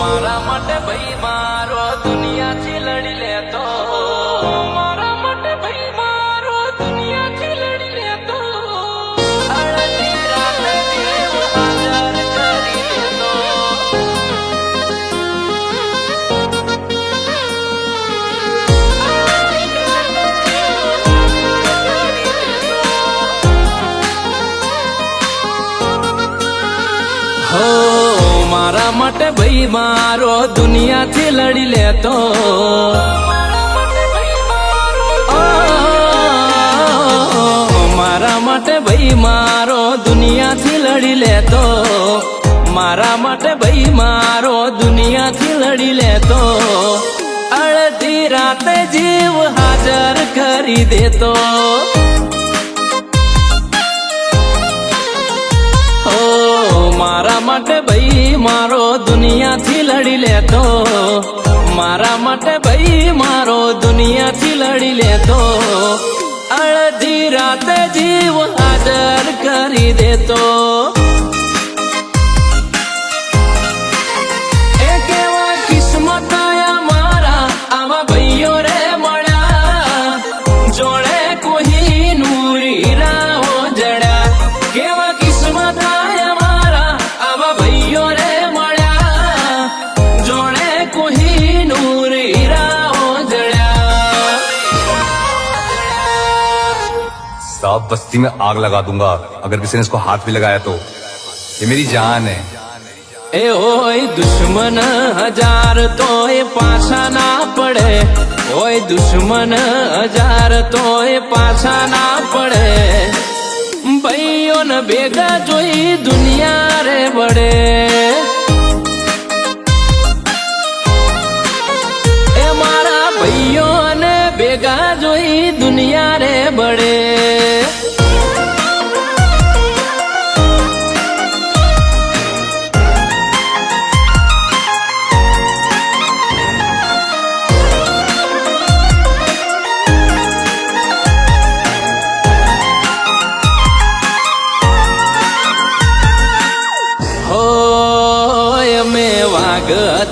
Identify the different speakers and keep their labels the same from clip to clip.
Speaker 1: મારા માટે ભાઈ મારો દુનિયા મારા માટે ભાઈ મારો દુનિયાથી લડી લેતો. મારા માટે ભાઈ મારો દુનિયાથી લડી લેતો. મારા માટે ભાઈ મારો દુનિયાથી લડી લેતો. અડધી રાતે જીવ હાજર કરી દેતો. માટે ભાઈ મારો દુનિયાથી લડી લેતો. મારા માટે ભાઈ મારો દુનિયાથી લડી લેતો. અડધી રાતે જીવ હાજર કરી દેતો.
Speaker 2: साहब बस्ती में आग लगा दूँगा। अगर किसी ने इसको हाथ भी लगाया तो। ये मेरी जान है।
Speaker 1: ए ओए दुश्मन, हज़ार तो ये पासा ना पड़े। ओए दुश्मन, हज़ार तो ये पासा ना पड़े। भाइयों न बेगा जोई दुनिया रे बड़े। ए मारा भाइयों ने बेगा जोई दुनिया रे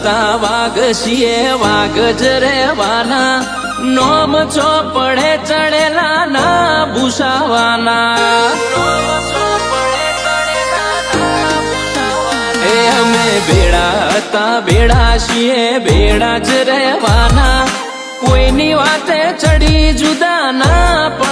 Speaker 1: હતા વાઘશીએ વાઘ જ રહેવાના. નોમ ચોપડે ચડેલા ના ભૂસાવાના. એ અમે ભેડા હતા ભેડા છીએ ભેડા જ રહેવાના. કોઈની વાતે ચડી જુદા ના પડવાના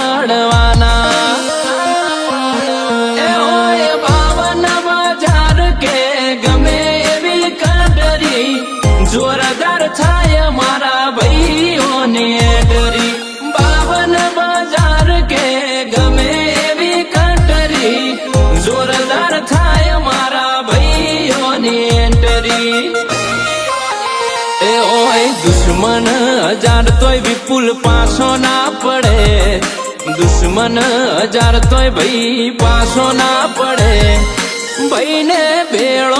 Speaker 1: ઓય દુશ્મન હજાર તોય વિપુલ પાછો ના પડે. દુશ્મન હજાર તોય ભાઈ પાછો ના પડે. ભાઈને ભેળો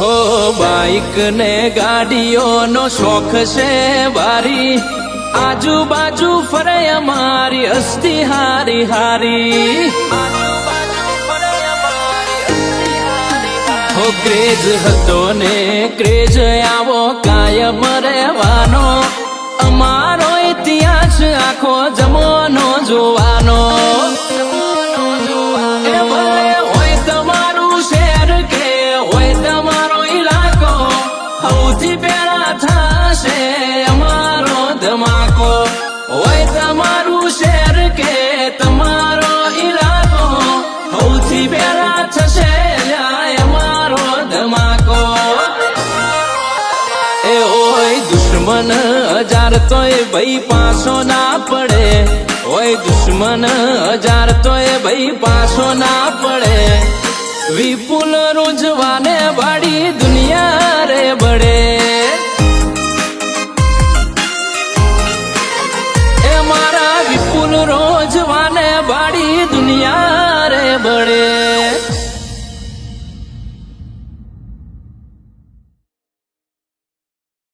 Speaker 1: હો બાઈક ને ગાડીઓનો શોખ છે વારી આજુબાજુ ફરે અમારી અસ્તી હારી હારી. હો, ક્રેઝ હતો ને ક્રેઝ આવો કાયમ રહેવાનો. અમારો એ ઓય દુશ્મન, હજાર તોય ભાઈ પાછો ના પડે. ઓય દુશ્મન, હજાર તોય ભાઈ પાછો ના પડે. વિપુલ રોજવાને વાડી દુનિયા રે બળે.